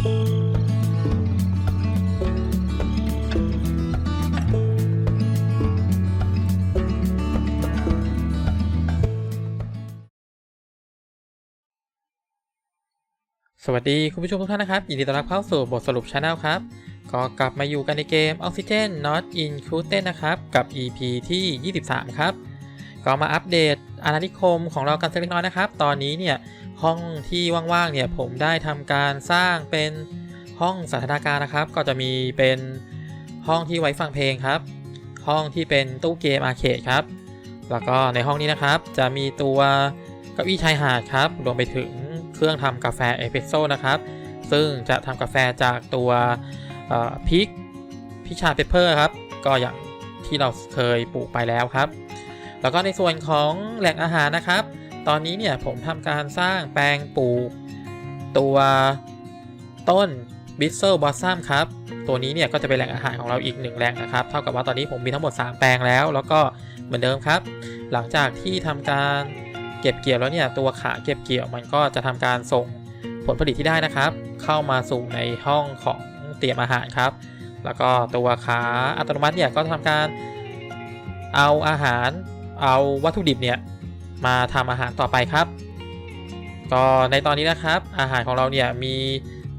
สวัสดีคุณผู้ชมทุกท่านนะครับยินดีต้อนรับเข้าสู่บทสรุปช anel ครับ ก็กลับมาอยู่กันในเกม Oxygen Not Included นะครับ กับ EP ที่ 23 ครับ ก็มาอัปเดตอาณานิคมของเรากันสักเล็กน้อยนะครับ ตอนนี้เนี่ย ห้องที่ว่างๆเนี่ยผมได้ทำการสร้างเป็นห้องสันทนการนะครับ ก็จะมีเป็นห้องที่ไว้ฟังเพลงครับ ห้องที่เป็นตู้เกมอาร์เคดครับ แล้วก็ในห้องนี้นะครับ จะมีตัวเก้าอี้ชายหาดครับรวมไปถึงเครื่องทำกาแฟเอสเปรสโซ่นะครับ ซึ่งจะทำกาแฟจากตัวพริกพิชาเปเปอร์ครับ ก็อย่างที่เราเคยปลูกไปแล้วครับ แล้วก็ในส่วนของแหล่งอาหารนะครับ ตอนนี้เนี่ยผมทำการสร้างแปลงปลูก ตัวต้นบิสเซลบอสซัมครับ ตัวนี้เนี่ยก็จะเป็นแหล่งอาหารของเราอีกหนึ่งแหล่งนะครับ เท่ากับว่าตอนนี้ผมมีทั้งหมด 3 แปลงแล้ว แล้วก็เหมือนเดิมครับ หลังจากที่ทำการเก็บเกี่ยวแล้วเนี่ยตัวขาเก็บเกี่ยวมันก็จะทำการส่งผลผลิตที่ได้นะครับ เข้ามาสู่ในห้องของเตรียมอาหารครับ แล้วก็ตัวขาอัตโนมัติเนี่ยก็ทำการเอาอาหารเอาวัตถุดิบเนี่ย มาทำอาหารต่อไปครับ ก็ในตอนนี้นะครับ อาหารของเราเนี่ยมี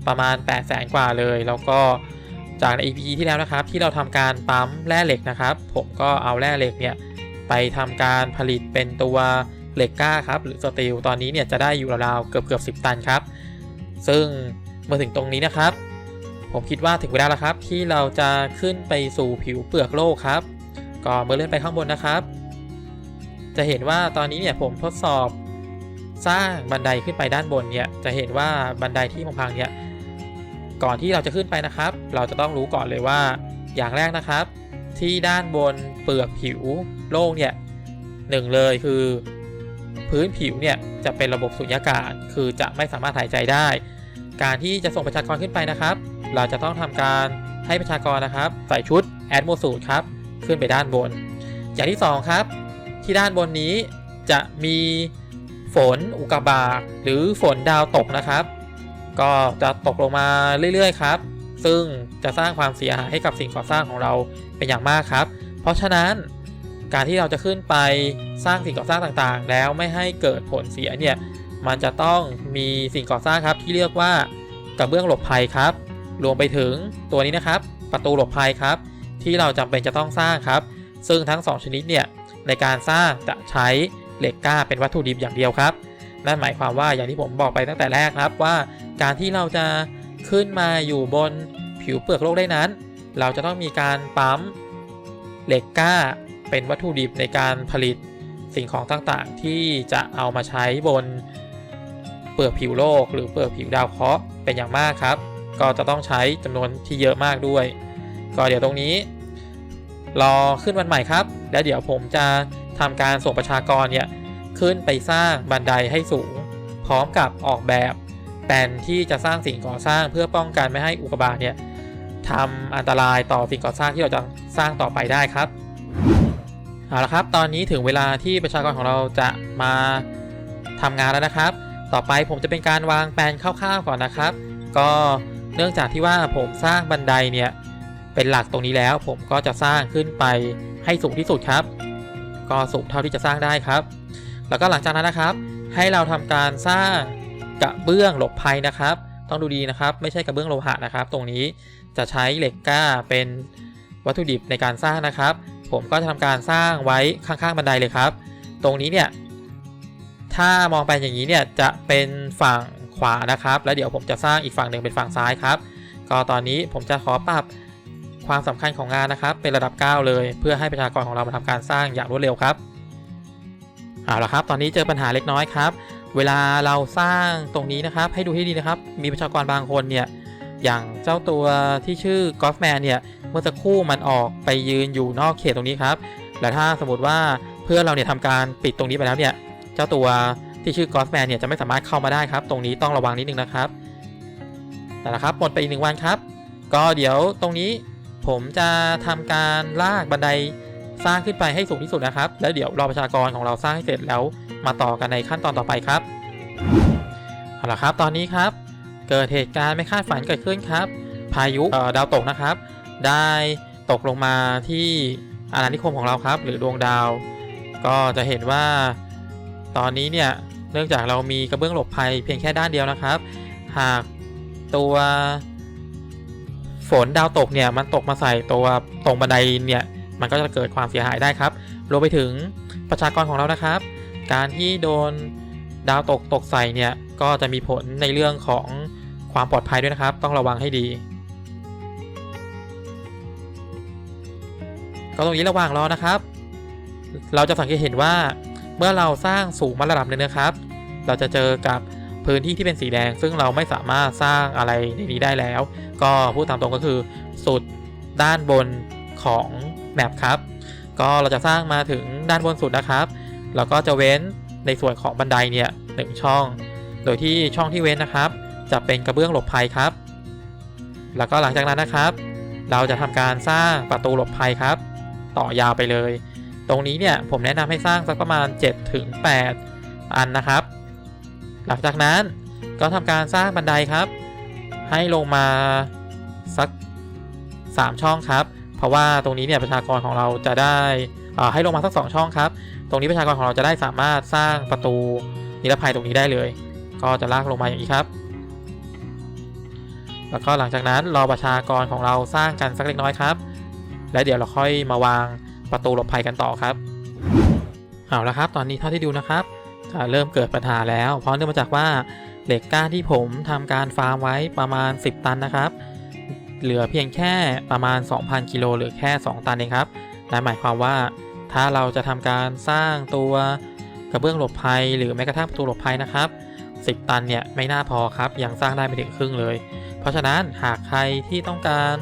ประมาณ 8 0 0แสนกว่าเลย แล้วก็จากใน EP ที่แล้วนะครับ ที่เราทำการปั๊มแร่เหล็กนะครับ ผมก็เอาแร่เหล็กเนี่ยไปทำการผลิตเป็นตัวเหล็กกล้าครับหรือสตีลตอนนี้เนี่ยจะได้อยู่ราวๆเกือบเกือบสิตันครับ ซึ่งเมื่อถึงตรงนี้นะครับ ผมคิดว่าถึงเวลาแล้วครับ ที่เราจะขึ้นไปสู่ผิวเปลือกโลกครับ ก็เมื่อเลื่อนไปข้างบนนะครับ จะเห็นว่าตอนนี้เนี่ยผมทดสอบสร้างบันไดขึ้นไปด้านบนเนี่ยจะเห็นว่าบันไดที่พังๆเนี่ยก่อนที่เราจะขึ้นไปนะครับ เราจะต้องรู้ก่อนเลยว่าอย่างแรกนะครับ ที่ด้านบนเปลือกผิวโลกเนี่ยหนึ่งเลยคือ พื้นผิวเนี่ยจะเป็นระบบสุญญากาศ คือจะไม่สามารถหายใจได้ การที่จะส่งประชากรขึ้นไปนะครับ เราจะต้องทำการให้ประชากรนะครับ ใส่ชุดแอดโมสูตครับขึ้นไปด้านบน อย่างที่ 2 ครับ ที่ด้านบนนี้จะมีฝนอุกกาบาตหรือฝนดาวตกนะครับ ก็จะตกลงมาเรื่อยๆครับ ซึ่งจะสร้างความเสียหายให้กับสิ่งก่อสร้างของเราเป็นอย่างมากครับ เพราะฉะนั้นการที่เราจะขึ้นไปสร้างสิ่งก่อสร้างต่างๆ แล้วไม่ให้เกิดผลเสียเนี่ยมันจะต้องมีสิ่งก่อสร้างครับที่เรียกว่ากระเบื้องหลบภัยครับ รวมไปถึงตัวนี้นะครับ ประตูหลบภัยครับ ที่เราจำเป็นจะต้องสร้างครับ ซึ่งทั้ง 2 ชนิดเนี่ย ในการสร้างจะใช้เหล็กกล้าเป็นวัตถุดิบอย่างเดียวครับนั่นหมายความว่าอย่างที่ผมบอกไปตั้งแต่แรกครับว่า การที่เราจะขึ้นมาอยู่บนผิวเปลือกโลกได้นั้น เราจะต้องมีการปั๊มเหล็กกล้าเป็นวัตถุดิบในการผลิตสิ่งของต่างๆ ที่จะเอามาใช้บนเปลือกผิวโลก หรือเปลือกผิวดาวเคราะห์เป็นอย่างมากครับ ก็จะต้องใช้จำนวนที่เยอะมากด้วย ก็เดี๋ยวตรงนี้ รอขึ้นวันใหม่ครับ แล้วเดี๋ยวผมจะทำการส่งประชากรเนี่ยขึ้นไปสร้างบันไดให้สูง พร้อมกับออกแบบแปนที่จะสร้างสิ่งก่อสร้างเพื่อป้องกันไม่ให้อุกกาบาตเนี่ยทำอันตรายต่อสิ่งก่อสร้างที่เราจะสร้างต่อไปได้ครับเอาละครับ ตอนนี้ถึงเวลาที่ประชากรของเราจะมาทำงานแล้วนะครับ ต่อไปผมจะเป็นการวางแปลนคร่าวๆก่อนนะครับ ก็เนื่องจากที่ว่าผมสร้างบันไดเนี่ย เป็นหลักตรงนี้แล้วผมก็จะสร้างขึ้นไปให้สูงที่สุดครับ ก็สูงเท่าที่จะสร้างได้ครับ แล้วก็หลังจากนั้นนะครับ ให้เราทำการสร้างกระเบื้องหลบภัยนะครับ ต้องดูดีนะครับ ไม่ใช่กระเบื้องโลหะนะครับ ตรงนี้จะใช้เหล็กกล้าเป็นวัตถุดิบในการสร้างนะครับ ผมก็จะทำการสร้างไว้ข้างๆบันไดเลยครับ ตรงนี้เนี่ยถ้ามองไปอย่างนี้เนี่ยจะเป็นฝั่งขวานะครับ แล้วเดี๋ยวผมจะสร้างอีกฝั่งหนึ่งเป็นฝั่งซ้ายครับ ก็ตอนนี้ผมจะขอปรับ ความสำคัญของงานนะครับ เป็นระดับ 9 เลย เพื่อให้ประชากรของเรามาทำการสร้างอย่างรวดเร็วครับเอาละครับ ตอนนี้เจอปัญหาเล็กน้อยครับ เวลาเราสร้างตรงนี้นะครับ ให้ดูให้ดีนะครับ มีประชากรบางคนเนี่ยอย่างเจ้าตัวที่ชื่อกอล์ฟแมนเนี่ยเมื่อสักครู่มันออกไปยืนอยู่นอกเขตตรงนี้ครับ และถ้าสมมติว่าเพื่อเราเนี่ยทำการปิดตรงนี้ไปแล้วเนี่ยเจ้าตัวที่ชื่อกอล์ฟแมนเนี่ยจะไม่สามารถเข้ามาได้ครับ ตรงนี้ต้องระวังนิดนึงนะครับแต่ละครับหมดไปอีกหนึ่งวันครับ ก็เดี๋ยวตรงนี้ ผมจะทำการลากบันไดสร้างขึ้นไปให้สูงที่สุดนะครับ แล้วเดี๋ยวรอประชากรของเราสร้างให้เสร็จแล้วมาต่อกันในขั้นตอนต่อไปครับเอาละครับตอนนี้ครับ เกิดเหตุการณ์ไม่คาดฝันเกิดขึ้นครับ พายุเอ่อดาวตกนะครับ ได้ตกลงมาที่อาณานิคมของเราครับ หรือดวงดาว ก็จะเห็นว่าตอนนี้เนี่ยเนื่องจากเรามีกระเบื้องหลบภัยเพียงแค่ด้านเดียวนะครับ หากตัว ฝนดาวตกเนี่ยมันตกมาใส่ตัวตรงบันไดเนี่ยมันก็จะเกิดความเสียหายได้ครับรวมไปถึงประชากรของเรานะครับ การที่โดนดาวตกตกใส่เนี่ยก็จะมีผลในเรื่องของความปลอดภัยด้วยนะครับ ต้องระวังให้ดี ก็ตรงนี้ระหว่างรอนะครับ เราจะสังเกตเห็นว่าเมื่อเราสร้างสูงมาระดับหนึงนะครับ เราจะเจอกับ พื้นที่ที่เป็นสีแดง ซึ่งเราไม่สามารถสร้างอะไรในนี้ได้แล้ว ก็พูดตามตรงก็คือสุดด้านบนของแมปครับ ก็เราจะสร้างมาถึงด้านบนสุดนะครับ แล้วก็จะเว้นในส่วนของบันไดเนี่ยหนึ่งช่อง โดยที่ช่องที่เว้นนะครับ จะเป็นกระเบื้องหลบภัยครับ แล้วก็หลังจากนั้นนะครับ เราจะทำการสร้างประตูหลบภัยครับ ต่อยาวไปเลย ตรงนี้เนี่ยผมแนะนำให้สร้างสักประมาณ7ถึง8อันนะครับ หลังจากนั้นก็ทำการสร้างบันไดครับ ให้ลงมาสัก 3 ช่องครับ เพราะว่าตรงนี้เนี่ยประชากรของเราจะได้อ่าให้ลงมาสัก 2 ช่องครับ ตรงนี้ประชากรของเราจะได้สามารถสร้างประตูนิรภัยตรงนี้ได้เลย ก็จะลากลงมาอย่างนี้ครับ แล้วก็หลังจากนั้นรอประชากรของเราสร้างกันสักเล็กน้อยครับ และเดี๋ยวเราค่อยมาวางประตูหลบภัยกันต่อครับ เอาละครับ ตอนนี้เท่าที่ดูนะครับ จะเริ่มเกิดปัญหาแล้ว เพราะเนื่องมาจากว่าเหล็กก้านที่ผมทำการฟาร์มไว้ประมาณ 10 ตันนะครับ เหลือเพียงแค่ประมาณ 2,000 กิโลหรือแค่ 2 ตันเองครับนั่นหมายความว่าถ้าเราจะทำการสร้างตัวกระเบื้องหลบภัย หรือแม้กระทั่งประตูหลบภัยนะครับ 10 ตันเนี่ยไม่น่าพอครับยังสร้างได้ไม่ถึงครึ่งเลย เพราะฉะนั้นหากใครที่ต้องการ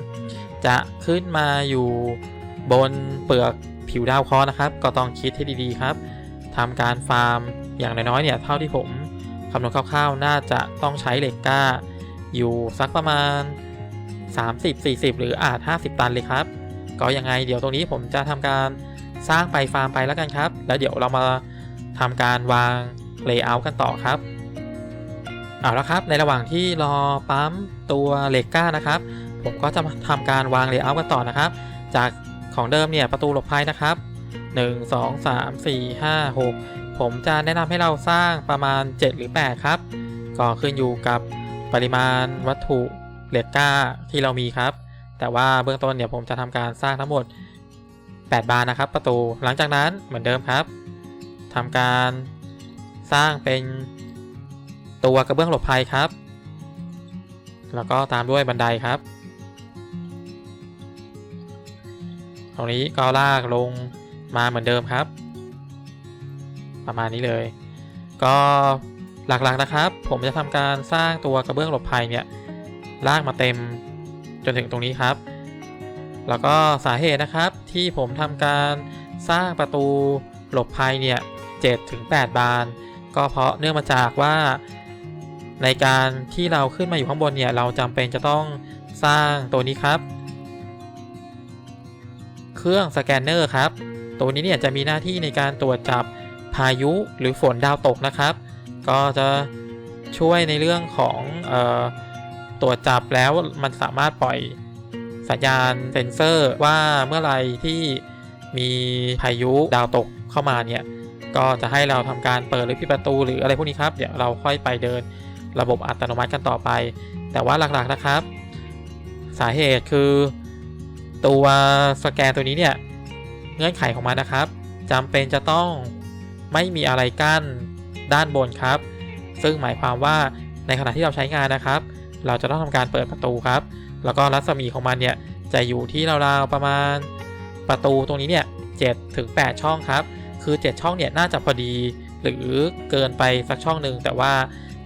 จะขึ้นมาอยู่บนเปลือกผิวดาวเคราะห์นะครับ ก็ต้องคิดให้ดีๆครับทำการฟาร์ม อย่างน้อยๆเนี่ยเท่าที่ผมคำนวณคร่าวๆ น่าจะต้องใช้เหล็กกล้า อยู่สักประมาณ 30-40 หรืออาจ 50 ตันเลยครับ ก็ยังไงเดี๋ยวตรงนี้ผมจะทำการสร้างไปฟาร์มไปแล้วกันครับ แล้วเดี๋ยวเรามาทำการวางเลเยอร์กันต่อครับ เอาละครับในระหว่างที่รอปั๊มตัวเหล็กก้านะครับ ผมก็จะทำการวางเลเยอร์กันต่อนะครับ จากของเดิมเนี่ยประตูหลบภัยนะครับ 1 2 3 4 5 6 ผมจะแนะนำให้เราสร้างประมาณ 7 หรือ 8 ครับ ก็ขึ้นอยู่กับปริมาณวัตถุเหล็กก้าที่เรามีครับ แต่ว่าเบื้องต้นเนี่ยผมจะทำการสร้างทั้งหมด 8 บานนะครับ ประตูหลังจากนั้นเหมือนเดิมครับทำการสร้างเป็นตัวกระเบื้องหลบภัยครับ แล้วก็ตามด้วยบันไดครับ ตรงนี้ก็ลากลงมาเหมือนเดิมครับ ประมาณนี้เลย ก็หลักๆนะครับ ผมจะทำการสร้างตัวกระเบื้องหลบภัยเนี่ยลากมาเต็มจนถึงตรงนี้ครับ แล้วก็สาเหตุนะครับที่ผมทำการสร้างประตูหลบภัยเนี่ย7ถึง8บาน ก็เพราะเนื่องมาจากว่า ในการที่เราขึ้นมาอยู่ข้างบนเนี่ยเราจำเป็นจะต้องสร้างตัวนี้ครับ เครื่องสแกนเนอร์ครับ ตัวนี้เนี่ยจะมีหน้าที่ในการตรวจจับ พายุหรือฝนดาวตกนะครับ ก็จะช่วยในเรื่องของออตรวจจับแล้วมันสามารถปล่อยสัญญาณเซ็นเซอร์ว่าเมื่อไรที่มีพายุดาวตกเข้ามาเนี่ยก็จะให้เราทำการเปิดหรือปิดประตูหรืออะไรพวกนี้ครับ เดี๋ยวเราค่อยไปเดินระบบอัตโนมัติกันต่อไป แต่ว่าหลักๆนะครับ สาเหตุคือตัวสแกนตัวนี้เนี่ยเงื่อนไขของมันนะครับจำเป็นจะต้อง ไม่มีอะไรกั้นด้านบนครับ ซึ่งหมายความว่าในขณะที่เราใช้งานนะครับ เราจะต้องทำการเปิดประตูครับ แล้วก็รัศมีของมันเนี่ยจะอยู่ที่ราวๆประมาณประตูตรงนี้เนี่ย7ถึง8ช่องครับ คือ 7 ช่องเนี่ยน่าจะพอดีหรือเกินไปสักช่องหนึ่งแต่ว่า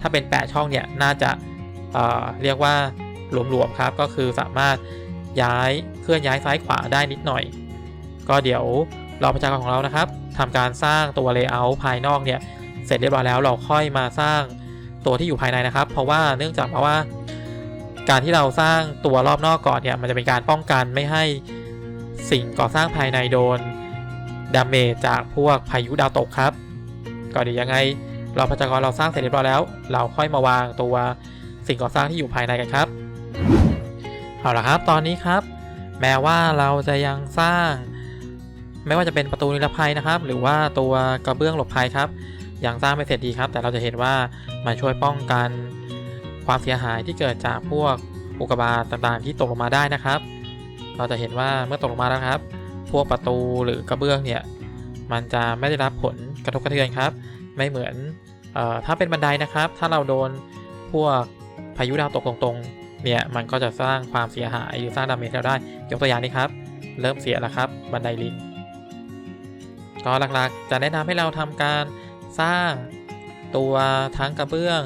ถ้าเป็น 8 ช่องเนี่ยน่าจะเเรียกว่าหลวมๆครับ ก็คือสามารถย้ายเคลื่อนย้ายซ้ายขวาได้นิดหน่อย ก็เดี๋ยว รอประชากรของเรานะครับทำการสร้างตัว layout ภายนอกเนี่ยเสร็จเรียบร้อยแล้วเราค่อยมาสร้างตัวที่อยู่ภายในนะครับ เพราะว่าเนื่องจากเพราะว่า การที่เราสร้างตัวรอบนอกก่อนเนี่ยมันจะเป็นการป้องกันไม่ให้สิ่งก่อสร้างภายในโดนดาเมจจากพวกพายุดาวตกครับ ก็เดี๋ยวยังไงเราประชากรเราสร้างเสร็จเรียบร้อยแล้ว เราค่อยมาวางตัวสิ่งก่อสร้างที่อยู่ภายในกันครับเอาละครับตอนนี้ครับ แม้ว่าเราจะยังสร้าง ไม่ว่าจะเป็นประตูนิรภัยนะครับ หรือว่าตัวกระเบื้องหลบภัยครับ ยังสร้างไม่เสร็จดีครับ แต่เราจะเห็นว่ามันช่วยป้องกันความเสียหายที่เกิดจากพวกอุกกาบาตต่างๆ ที่ตกลงมาได้นะครับ เราจะเห็นว่าเมื่อตกลงมาแล้วครับ พวกประตูหรือกระเบื้องเนี่ยมันจะไม่ได้รับผลกระทบกระเทือนครับ ไม่เหมือนออถ้าเป็นบันไดนะครับ ถ้าเราโดนพวกพายุดาวตกตรงๆ เนี่ยมันก็จะสร้างความเสียหายหรือสร้างดาเมจเราได้ ยกตัวอย่างนี้ครับ เริ่มเสียแล้วครับ บันไดลิง ก็หลักๆจะแนะนำให้เราทำการสร้างตัวทั้งกระเบื้อง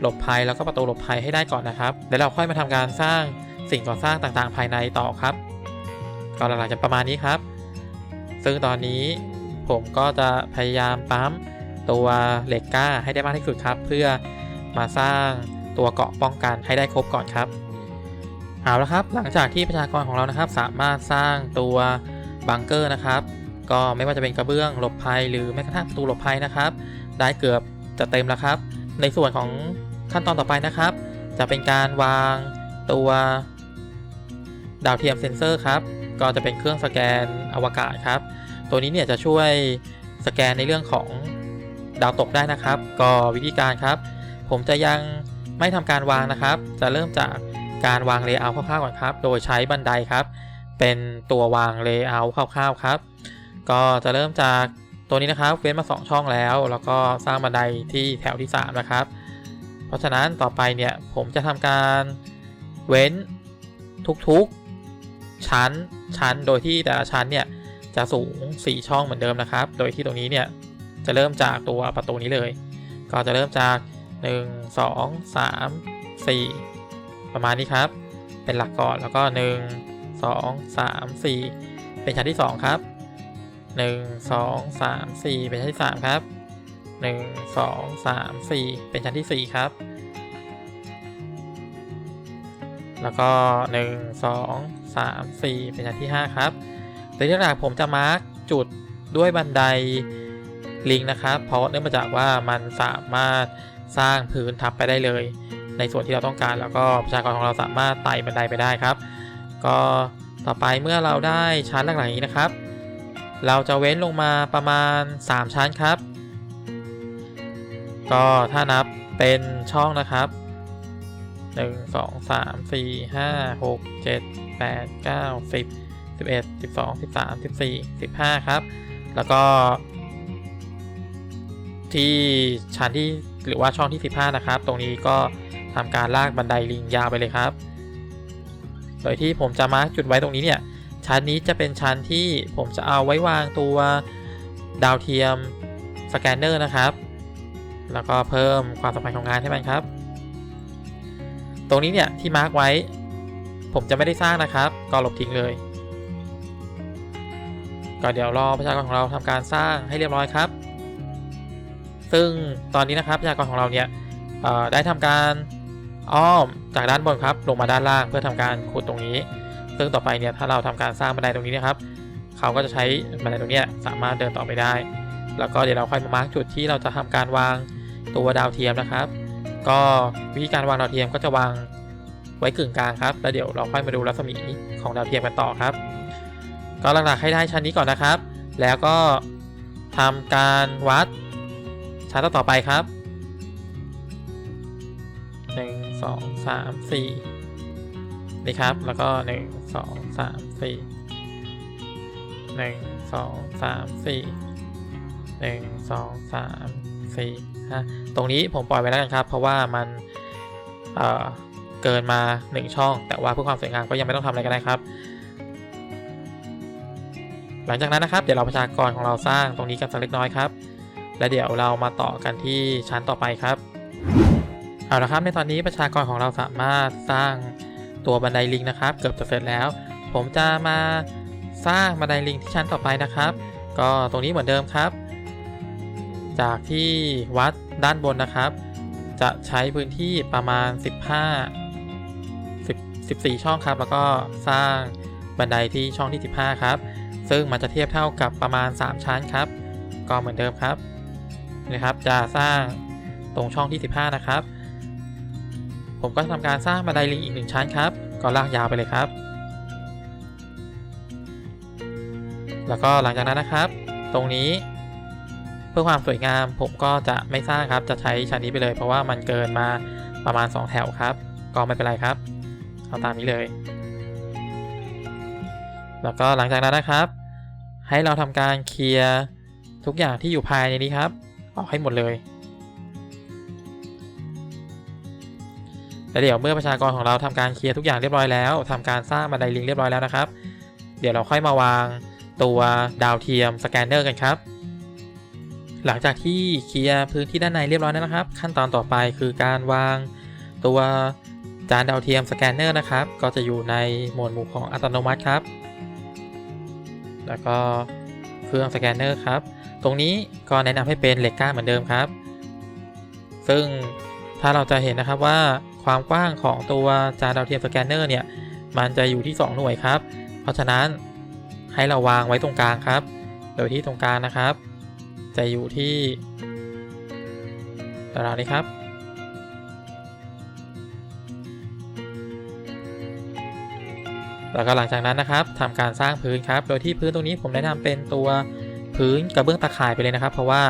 หลบภัยแล้วก็ประตูหลบภัยให้ได้ก่อนนะครับเดี๋ยวเราค่อยมาทำการสร้างสิ่งก่อสร้างต่างๆ ภายในต่อครับก็หลักๆจะประมาณนี้ครับ ซึ่งตอนนี้ผมก็จะพยายามปั๊มตัวเหล็กก้าให้ได้มากที่สุดครับ เพื่อมาสร้างตัวเกาะป้องกันให้ได้ครบก่อนครับเอาละครับ หลังจากที่ประชากรของเรานะครับ สามารถสร้างตัวบังเกอร์นะครับ ก็ไม่ว่าจะเป็นกระเบื้องหลบภัยหรือแม้กระทั่งประตูหลบภัยนะครับ ได้เกือบจะเต็มแล้วครับ ในส่วนของขั้นตอนต่อไปนะครับ จะเป็นการวางตัวดาวเทียมเซ็นเซอร์ครับ ก็จะเป็นเครื่องสแกนอวกาศครับ ตัวนี้เนี่ยจะช่วยสแกนในเรื่องของดาวตกได้นะครับ ก็วิธีการครับ ผมจะยังไม่ทำการวางนะครับ จะเริ่มจากการวางเลเยอร์คร่าวๆก่อนครับ โดยใช้บันไดครับ เป็นตัววางเลเยอร์คร่าวๆครับ ก็จะเริ่มจากตัวนี้นะครับเว้นมา 2 ช่องแล้ว แล้วก็สร้างบันไดที่แถวที่ 3 นะครับ เพราะฉะนั้นต่อไปเนี่ยผมจะทำการเว้นทุกๆชั้นชั้นโดยที่แต่ละชั้นเนี่ยจะสูง 4 ช่องเหมือนเดิมนะครับ โดยที่ตรงนี้เนี่ยจะเริ่มจากตัวประตูนี้เลย ก็จะเริ่มจาก 1 2 3 4 ประมาณนี้ครับ เป็นหลักก่อนแล้วก็ 1 2 3 4 เป็นชั้นที่ 2 ครับ 1 2 3 4เป็นชั้นที่3ครับ1 2 3 4เป็นชั้นที่4ครับ แล้วก็1 2 3 4เป็นชั้นที่5ครับโดยที่หลักผมจะมาร์กจุดด้วยบันไดลิงนะครับ เพราะเนื่องมาจากว่ามันสามารถสร้างพื้นทับไปได้เลย ในส่วนที่เราต้องการแล้วก็ประชากรของเราสามารถไต่บันไดไปได้ครับ ก็ต่อไปเมื่อเราได้ชั้นหลังๆนี้นะครับ เราจะเว้นลงมาประมาณ 3 ชั้นครับ ก็ถ้านับเป็นช่องนะครับ 1 2 3 4 5 6 7 8 9 10 11 12 13 14 15 ครับ แล้วก็ ที่ชั้นที่หรือว่าช่องที่ 15 นะครับ ตรงนี้ก็ทำการลากบันไดลิงยาวไปเลยครับ โดยที่ผมจะมาร์กจุดไว้ตรงนี้เนี่ย ชั้นนี้จะเป็นชั้นที่ผมจะเอาไว้วางตัวดาวเทียมสแกนเนอร์นะครับ แล้วก็เพิ่มความสำคัญของงานให้มันครับ ตรงนี้เนี่ยที่มาร์กไว้ ผมจะไม่ได้สร้างนะครับ ก็ลบทิ้งเลยก็เดี๋ยวรอประชากรของเราทำการสร้างให้เรียบร้อยครับ ซึ่งตอนนี้นะครับประชากรของเราเนี่ยได้ทำการอ้อมจากด้านบนครับ ลงมาด้านล่างเพื่อทำการขุดตรงนี้ ซึ่งต่อไปเนี่ยถ้าเราทำการสร้างบันไดตรงนี้นะครับเขาก็จะใช้บันไดตรงนี้สามารถเดินต่อไปได้ แล้วก็เดี๋ยวเราค่อยมามาร์กจุดที่เราจะทำการวางตัวดาวเทียมนะครับ ก็วิธีการวางดาวเทียมก็จะวางไว้กึ่งกลางครับ แล้วเดี๋ยวเราค่อยมาดูรัศมีของดาวเทียมกันต่อครับ ก็หลักๆให้ได้ชั้นนี้ก่อนนะครับ แล้วก็ทำการวัดชั้นต่อไปครับ 1 2 3 4นี่ครับ แล้วก็ 1 2 3 4 1 2 3 4 1 2 3 4 5ตรงนี้ผมปล่อยไว้แล้วกันครับ เพราะว่ามันเออเกินมา 1 ช่อง แต่ว่าเพื่อความสวยงามก็ยังไม่ต้องทำอะไรก็ได้ครับ หลังจากนั้นนะครับ เดี๋ยวเราประชากรของเราสร้างตรงนี้กันสักเล็กน้อยครับ และเดี๋ยวเรามาต่อกันที่ชั้นต่อไปครับ เอาละครับในตอนนี้ประชากรของเราสามารถสร้าง ตัวบันไดลิงนะครับ เกือบจะเสร็จแล้ว ผมจะมาสร้างบันไดลิงที่ชั้นต่อไปนะครับ ก็ตรงนี้เหมือนเดิมครับ จากที่วัดด้านบนนะครับ จะใช้พื้นที่ประมาณ 15 10 14 ช่องครับ แล้วก็สร้างบันไดที่ช่องที่ 15 ครับ ซึ่งมันจะเทียบเท่ากับประมาณ 3 ชั้นครับ ก็เหมือนเดิมครับนะครับ จะสร้างตรงช่องที่ 15 นะครับ ผมก็จะทำการสร้างบันไดลิงอีกหนึ่งชั้นครับ ก็ลากยาวไปเลยครับ แล้วก็หลังจากนั้นนะครับ ตรงนี้ เพื่อความสวยงามผมก็จะไม่สร้างครับ จะใช้ชั้นนี้ไปเลย เพราะว่ามันเกินมาประมาณ 2 แถวครับ ก็ไม่เป็นไรครับ เอาตามนี้เลย แล้วก็หลังจากนั้นนะครับ ให้เราทำการเคลียร์ทุกอย่างที่อยู่ภายในนี้ครับ ออกให้หมดเลย แล้วเดี๋ยวเมื่อประชากรของเราทำการเคลียร์ทุกอย่างเรียบร้อยแล้วทำการสร้างบันไดลิงเรียบร้อยแล้วนะครับ เดี๋ยวเราค่อยมาวางตัวดาวเทียมสแกนเนอร์กันครับหลังจากที่เคลียร์พื้นที่ด้านในเรียบร้อยแล้วนะครับ ขั้นตอนต่อไปคือการวางตัวจานดาวเทียมสแกนเนอร์นะครับ ก็จะอยู่ในหมวดหมู่ของอัตโนมัติครับ แล้วก็เครื่องสแกนเนอร์ครับ ตรงนี้ก็แนะนำให้เป็นเหล็กก้านเหมือนเดิมครับ ซึ่งถ้าเราจะเห็นนะครับว่า ความกว้างของตัวจานดาวเทียมสแกนเนอร์เนี่ยมันจะอยู่ที่ 2 หน่วยครับ เพราะฉะนั้นให้เราวางไว้ตรงกลางครับ โดยที่ตรงกลางนะครับ จะอยู่ที่ตารางนี้ครับแล้วก็หลังจากนั้นนะครับทำการสร้างพื้นครับ โดยที่พื้นตรงนี้ผมแนะนำเป็นตัวพื้นกระเบื้องตะข่ายไปเลยนะครับ เพราะว่า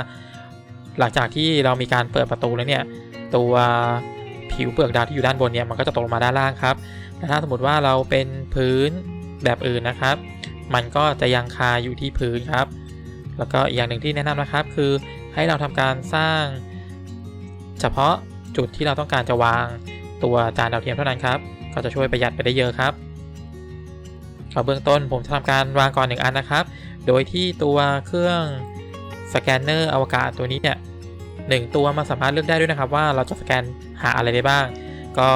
หลังจากที่เรามีการเปิดประตูแล้วเนี่ย ตัว ผิวเปลือกดาวที่อยู่ด้านบนเนี่ยมันก็จะตกลงมาด้านล่างครับแต่ถ้าสมมติว่าเราเป็นพื้นแบบอื่นนะครับ มันก็จะยังคาอยู่ที่พื้นครับ แล้วก็อีกอย่างหนึ่งที่แนะนำนะครับ คือให้เราทำการสร้าง เฉพาะจุดที่เราต้องการจะวางตัวจานดาวเทียมเท่านั้นครับ ก็จะช่วยประหยัดไปได้เยอะครับเบื้องต้นผมจะทำการวางก่อนหนึ่งอันนะครับ โดยที่ตัวเครื่องสแกนเนอร์อวกาศตัวนี้เนี่ยหนึ่งตัวมันสามารถเลือกได้ด้วยนะครับว่าเราจะสแกน หาอะไรได้บ้าง ก็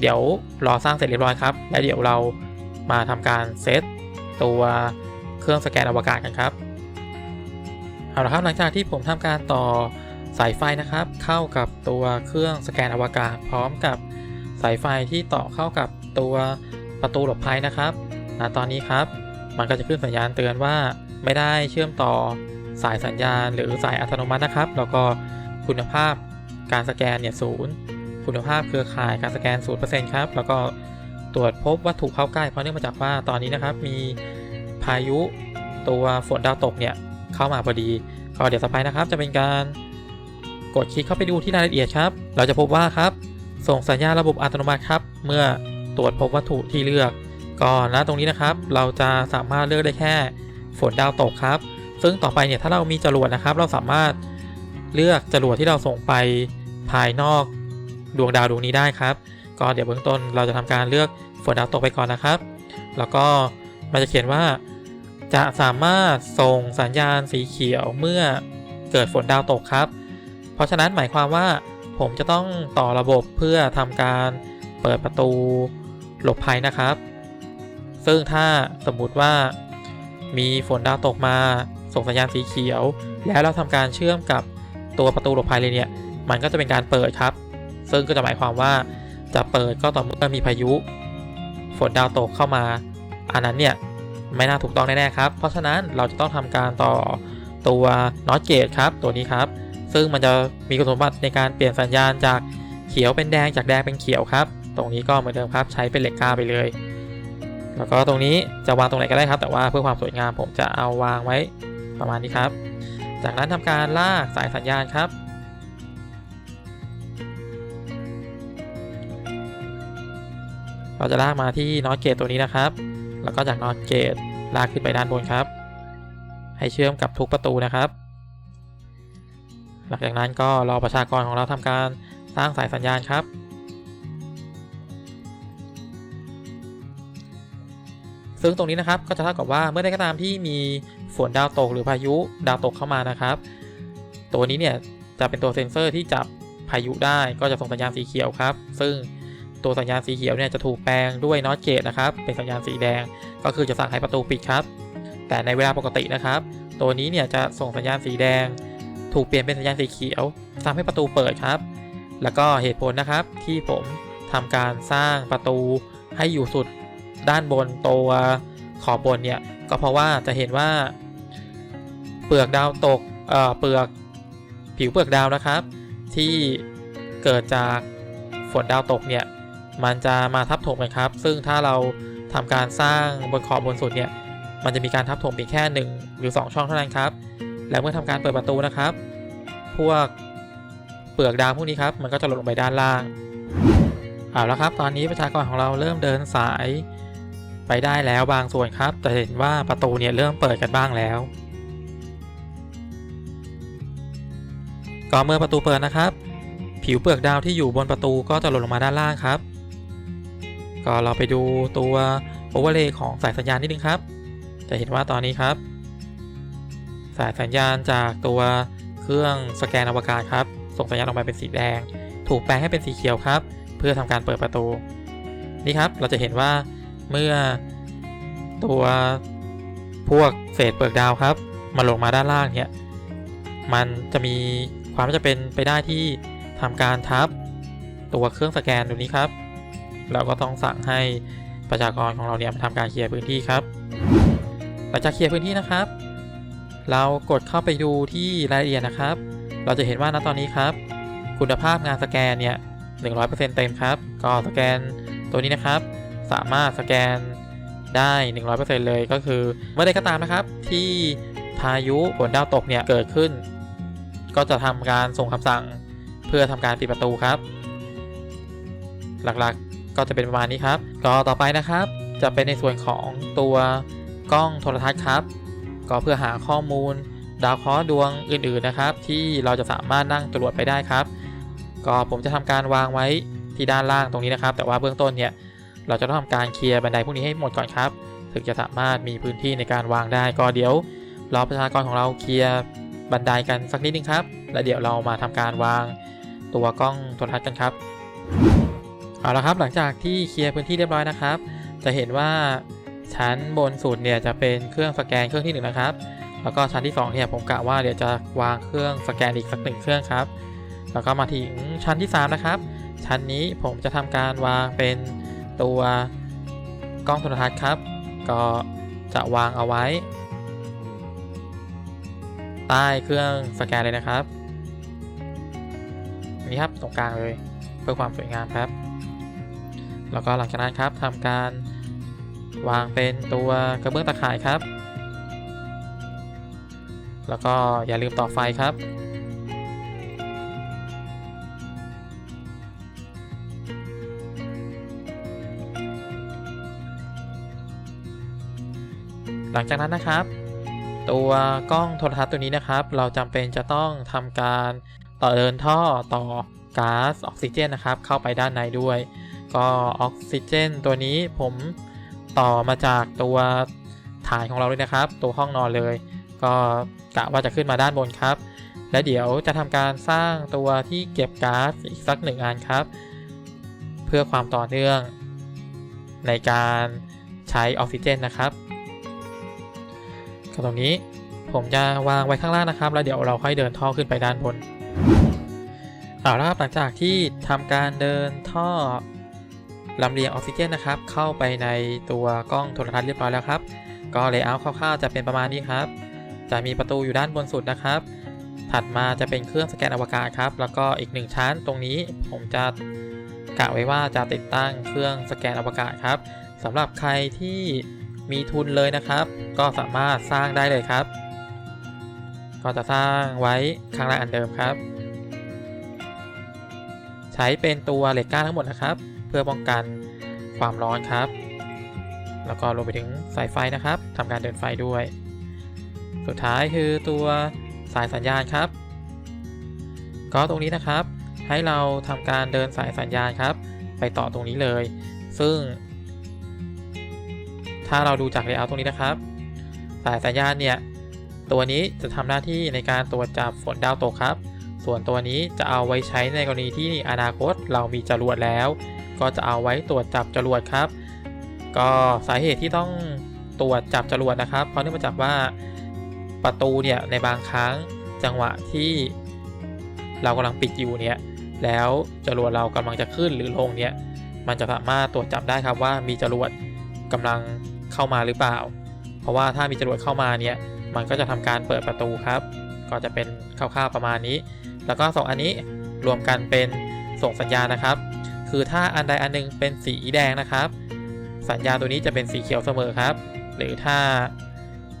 เดี๋ยวรอสร้างเสร็จเรียบร้อยครับ แล้วเดี๋ยวเรามาทำการเซตตัวเครื่องสแกนอวกาศกันครับเอาละครับหลังจากที่ผมทำการต่อสายไฟนะครับ เข้ากับตัวเครื่องสแกนอวกาศ พร้อมกับสายไฟที่ต่อเข้ากับตัวประตูหลบภัยนะครับณตอนนี้ครับ มันก็จะขึ้นสัญญาณเตือนว่าไม่ได้เชื่อมต่อสายสัญญาณ หรือสายอัตโนมัตินะครับ แล้วก็คุณภาพการสแกนเนี่ยศูนย์ คุณภาพเครือข่ายการสแกน 0%ครับ แล้วก็ตรวจพบวัตถุเข้าใกล้เพราะเนื่องมาจากว่าตอนนี้นะครับมีพายุตัวฝนดาวตกเนี่ยเข้ามาพอดี ก็เดี๋ยวต่อไปนะครับจะเป็นการกดคลิกเข้าไปดูที่รายละเอียดครับ เราจะพบว่าครับ ส่งสัญญาณระบบอัตโนมัติครับ เมื่อตรวจพบวัตถุที่เลือกก็ณตรงนี้นะครับ เราจะสามารถเลือกได้แค่ฝนดาวตกครับ ซึ่งต่อไปเนี่ยถ้าเรามีจรวดนะครับ เราสามารถเลือกจรวดที่เราส่งไปภายนอก ดวงดาวดวงนี้ได้ครับ ก็เดี๋ยวเบื้องต้นเราจะทำการเลือกฝนดาวตกไปก่อนนะครับ แล้วก็มันจะเขียนว่า จะสามารถส่งสัญญาณสีเขียวเมื่อเกิดฝนดาวตกครับ เพราะฉะนั้นหมายความว่าผมจะต้องต่อระบบเพื่อทำการเปิดประตูหลบภัยนะครับ ซึ่งถ้าสมมุติว่ามีฝนดาวตกมาส่งสัญญาณสีเขียว แล้วเราทำการเชื่อมกับตัวประตูหลบภัยเลยเนี่ย มันก็จะเป็นการเปิดครับ ซึ่งก็จะหมายความว่าจะเปิดก็ต่อเมื่อมีพายุฝนดาวตกเข้ามา อันนั้นเนี่ยไม่น่าถูกต้องแน่ๆครับ เพราะฉะนั้นเราจะต้องทำการต่อตัวน็อตเกตครับตัวนี้ครับ ซึ่งมันจะมีคุณสมบัติในการเปลี่ยนสัญญาณจากเขียวเป็นแดงจากแดงเป็นเขียวครับ ตรงนี้ก็เหมือนเดิมครับใช้เป็นเหล็กกล้าไปเลย แล้วก็ตรงนี้จะวางตรงไหนก็ได้ครับ แต่ว่าเพื่อความสวยงามผมจะเอาวางไว้ประมาณนี้ครับ จากนั้นทำการลากสายสัญญาณครับ เราจะลากมาที่น็อตเกตตัวนี้นะครับ แล้วก็จากน็อตเกตลากขึ้นไปด้านบนครับ ให้เชื่อมกับทุกประตูนะครับ หลังจากนั้นก็รอประชากรของเราทำการสร้างสายสัญญาณครับ ซึ่งตรงนี้นะครับก็จะเท่ากับว่าเมื่อใดก็ตามที่มีฝนดาวตกหรือพายุดาวตกเข้ามานะครับ ตัวนี้เนี่ยจะเป็นตัวเซ็นเซอร์ที่จับพายุได้ก็จะส่งสัญญาณสีเขียวครับ ซึ่ง ตัวสัญญาณสีเขียวเนี่ยจะถูกแปลงด้วยน็อตเกตนะครับ เป็นสัญญาณสีแดง ก็คือจะสั่งให้ประตูปิดครับ แต่ในเวลาปกตินะครับ ตัวนี้เนี่ยจะส่งสัญญาณสีแดง ถูกเปลี่ยนเป็นสัญญาณสีเขียวทำให้ประตูเปิดครับ แล้วก็เหตุผลนะครับที่ผมทำการสร้างประตูให้อยู่สุดด้านบนตัวขอบบนเนี่ยก็เพราะว่าจะเห็นว่า เปลือกดาวตกเอ่อเปลือกผิวเปลือกดาวนะครับ ที่เกิดจากฝนดาวตกเนี่ย มันจะมาทับถมกันครับ ซึ่งถ้าเราทำการสร้างบนขอบบนสุดเนี่ย มันจะมีการทับถมเพียงแค่ 1 หรือ 2 ช่องเท่านั้นครับ แล้วเมื่อทำการเปิดประตูนะครับ พวกเปลือกดาวพวกนี้ครับ มันก็จะหล่นลงไปด้านล่าง เอาละครับ ตอนนี้ประชากรของเราเริ่มเดินสายไปได้แล้วบางส่วนครับ แต่เห็นว่าประตูเนี่ยเริ่มเปิดกันบ้างแล้ว ก็เมื่อประตูเปิดนะครับ ผิวเปลือกดาวที่อยู่บนประตูก็จะหล่นลงมาด้านล่างครับ ก็เราไปดูตัวโอเวอร์เลย์ของสายสัญญาณนิดนึงครับ จะเห็นว่าตอนนี้ครับ สายสัญญาณจากตัวเครื่องสแกนอวกาศครับ ส่งสัญญาณออกมาเป็นสีแดง ถูกแปลงให้เป็นสีเขียวครับ เพื่อทำการเปิดประตู นี่ครับเราจะเห็นว่าเมื่อตัวพวกเศษเปลือกดาวครับมาลงมาด้านล่างเนี่ย มันจะมีความจะเป็นไปได้ที่ทำการทับตัวเครื่องสแกนตรงนี้ครับ เราก็ต้องสั่งให้ประชากรของเราเนี่ยมาทำการเคลียร์พื้นที่ครับหลังจากเคลียร์พื้นที่นะครับ เรากดเข้าไปดูที่รายละเอียดนะครับ เราจะเห็นว่าณตอนนี้ครับ คุณภาพงานสแกนเนี่ย100%เต็มครับ ก็สแกนตัวนี้นะครับ สามารถสแกนได้ 100%เลยก็คือเมื่อใดก็ตามนะครับ ที่พายุฝนดาวตกเนี่ยเกิดขึ้น ก็จะทำการส่งคำสั่งเพื่อทำการปิดประตูครับ หลักๆ ก็จะเป็นประมาณนี้ครับ ก็ต่อไปนะครับ จะเป็นในส่วนของตัวกล้องโทรทัศน์ครับ ก็เพื่อหาข้อมูล ดาวเคราะห์ดวงอื่นๆนะครับ ที่เราจะสามารถนั่งตรวจไปได้ครับ ก็ผมจะทำการวางไว้ที่ด้านล่างตรงนี้นะครับ แต่ว่าเบื้องต้นเนี่ยเราจะต้องทำการเคลียร์บันไดพวกนี้ให้หมดก่อนครับ ถึงจะสามารถมีพื้นที่ในการวางได้ก็เดี๋ยวรอประชากรของเราเคลียร์บันไดกันสักนิดนึงครับ แล้วเดี๋ยวเรามาทำการวางตัวกล้องโทรทัศน์กันครับ เอาละครับหลังจากที่เคลียร์พื้นที่เรียบร้อยนะครับ จะเห็นว่าชั้นบนสุดเนี่ยจะเป็นเครื่องสแกนเครื่องที่1นนะครับ แล้วก็ชั้นที่2เนี่ยผมกะว่าเดี๋ยวจะวางเครื่องสแกนอีกสักหนึ่งเครื่องครับ แล้วก็มาถึงชั้นที่ 3 นะครับ ชั้นนี้ผมจะทำการวางเป็นตัวกล้องโทรทัศน์ครับ ก็จะวางเอาไว้ ใต้เครื่องสแกนเลยนะครับ นี่ครับตรงกลางเลยเพื่อความสวยงามครับ แล้วก็หลังจากนั้นครับทำการวางเป็นตัวกระเบื้องตะข่ายครับ แล้วก็อย่าลืมต่อไฟครับ หลังจากนั้นนะครับ ตัวกล้องโทรทัศน์ตัวนี้นะครับ เราจำเป็นจะต้องทำการต่อเดินท่อต่อก๊าซออกซิเจนนะครับ เข้าไปด้านในด้วย ก็ออกซิเจนตัวนี้ผมต่อมาจากตัวฐานของเราเลยนะครับ ตัวห้องนอนเลย ก็กะว่าจะขึ้นมาด้านบนครับ และเดี๋ยวจะทำการสร้างตัวที่เก็บก๊าซอีกสักหนึ่งอันครับ เพื่อความต่อเนื่อง ในการใช้ออกซิเจนนะครับก็ตรงนี้ผมจะวางไว้ข้างล่างนะครับ แล้วเดี๋ยวเราค่อยเดินท่อขึ้นไปด้านบนเอาละครับหลังจากที่ทำการเดินท่อ ลำเลียงออกซิเจนนะครับ เข้าไปในตัวกล้องโทรทัศน์เรียบร้อยแล้วครับ ก็เลเยอร์คร่าวๆจะเป็นประมาณนี้ครับ จะมีประตูอยู่ด้านบนสุดนะครับ ถัดมาจะเป็นเครื่องสแกนอวกาศครับ แล้วก็อีกหนึ่งชั้นตรงนี้ผมจะกะไว้ว่าจะติดตั้งเครื่องสแกนอวกาศครับสำหรับใครที่มีทุนเลยนะครับ ก็สามารถสร้างได้เลยครับ ก็จะสร้างไว้ข้างล่างอันเดิมครับ ใช้เป็นตัวเหล็กก้านทั้งหมดนะครับ เพื่อป้องกันความร้อนครับ แล้วก็รวมไปถึงสายไฟนะครับทำการเดินไฟด้วย สุดท้ายคือตัวสายสัญญาณครับ ก็ตรงนี้นะครับ ให้เราทำการเดินสายสัญญาณครับ ไปต่อตรงนี้เลย ซึ่ง ถ้าเราดูจากเลเยอร์ตรงนี้นะครับ สายสัญญาณเนี่ยตัวนี้จะทำหน้าที่ในการตรวจจับฝนดาวตกครับ ส่วนตัวนี้จะเอาไว้ใช้ในกรณีที่อนาคตเรามีจรวดแล้ว ก็จะเอาไว้ตรวจจับจรวดครับ ก็สาเหตุที่ต้องตรวจจับจรวดนะครับ เพราะเนื่องมาจากว่าประตูเนี่ยในบางครั้งจังหวะที่เรากำลังปิดอยู่เนี่ยแล้วจรวดเรากำลังจะขึ้นหรือลงเนี่ยมันจะสามารถตรวจจับได้ครับว่ามีจรวดกำลังเข้ามาหรือเปล่า เพราะว่าถ้ามีจรวดเข้ามาเนี่ยมันก็จะทำการเปิดประตูครับ ก็จะเป็นคร่าวๆประมาณนี้ แล้วก็สองอันนี้รวมกันเป็นส่งสัญญาณนะครับ คือถ้าอันใดอันหนึงเป็นสีแดงนะครับ สัญญาณตัวนี้จะเป็นสีเขียวเสมอครับ หรือถ้า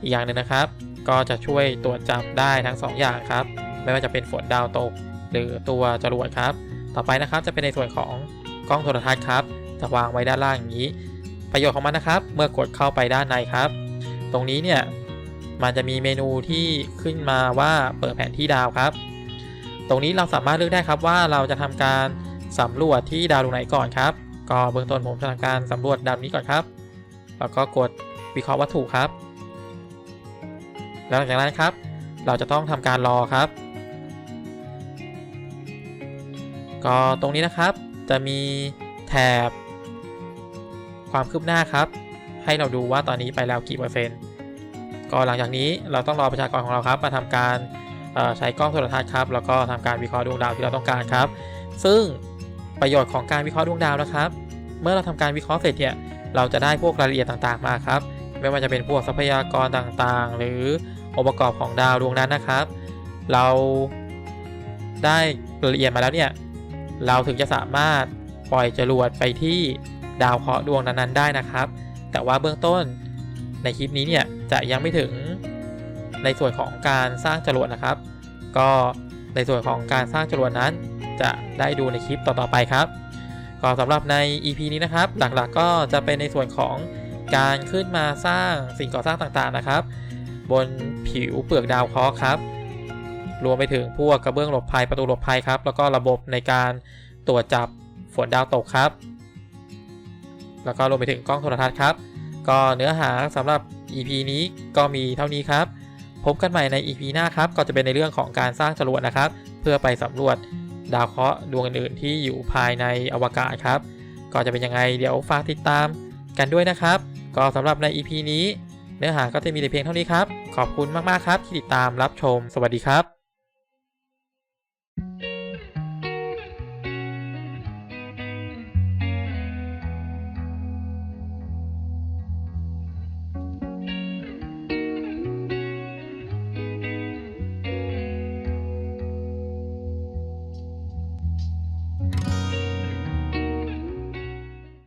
อีกอย่างหนึ่งนะครับ ก็จะช่วยตรวจจับได้ทั้งสองอย่างครับ ไม่ว่าจะเป็นฝนดาวตก หรือตัวจรวดครับ ต่อไปนะครับจะเป็นในส่วนของกล้องโทรทัศน์ครับจะวางไว้ด้านล่างอย่างนี้ ประโยชน์ของมันนะครับ เมื่อกดเข้าไปด้านในครับ ตรงนี้เนี่ยมันจะมีเมนูที่ขึ้นมาว่าเปิดแผนที่ดาวครับ ตรงนี้เราสามารถเลือกได้ครับว่าเราจะทำการ สำรวจที่ดาวดวงไหนก่อนครับ ก็เบื้องต้นผมจะทำการสำรวจดาวนี้ก่อนครับ แล้วก็กดวิเคราะห์วัตถุครับ แล้วหลังจากนั้นครับ เราจะต้องทำการรอครับ ก็ตรงนี้นะครับจะมีแถบ ความคืบหน้าครับ ให้เราดูว่าตอนนี้ไปแล้วกี่เปอร์เซ็นต์ก็หลังจากนี้เราต้องรอประชากรของเราครับมาทำการใช้กล้องโทรทัศน์ครับแล้วก็ทำการวิเคราะห์ดวงดาวที่เราต้องการครับ ซึ่ง ประโยชน์ของการวิเคราะห์ดวงดาวนะครับ เมื่อเราทำการวิเคราะห์เสร็จเนี่ยเราจะได้พวกรายละเอียดต่างๆมาครับ ไม่ว่าจะเป็นพวกทรัพยากรต่างๆ หรือองค์ประกอบของดาวดวงนั้นนะครับ เราได้รายละเอียดมาแล้วเนี่ยเราถึงจะสามารถปล่อยจรวดไปที่ดาวเคราะห์ดวงนั้นๆได้นะครับ แต่ว่าเบื้องต้นในคลิปนี้เนี่ยจะยังไม่ถึงในส่วนของการสร้างจรวดนะครับ ก็ในส่วนของการสร้างจรวดนั้น จะได้ดูในคลิปต่อๆไปครับก็สำหรับใน EP นี้นะครับ หลักๆก็จะเป็นในส่วนของการขึ้นมาสร้างสิ่งก่อสร้างต่างๆนะครับ บนผิวเปลือกดาวเคราะห์ครับ รวมไปถึงพวกกระเบื้องหลบภัยประตูหลบภัยครับ แล้วก็ระบบในการตรวจจับฝนดาวตกครับ แล้วก็รวมไปถึงกล้องโทรทัศน์ครับ ก็เนื้อหาสำหรับ EP นี้ก็มีเท่านี้ครับ พบกันใหม่ใน EP หน้าครับ ก็จะเป็นในเรื่องของการสร้างจรวดนะครับ เพื่อไปสำรวจ ดาวเคราะห์ดวงอื่นๆที่อยู่ภายในอวกาศครับ ก็จะเป็นยังไงเดี๋ยวฝากติดตามกันด้วยนะครับ ก็สำหรับใน EP นี้ เนื้อหาก็จะมีแต่เพียงเท่านี้ครับ ขอบคุณมากๆครับที่ติดตามรับชม สวัสดีครับ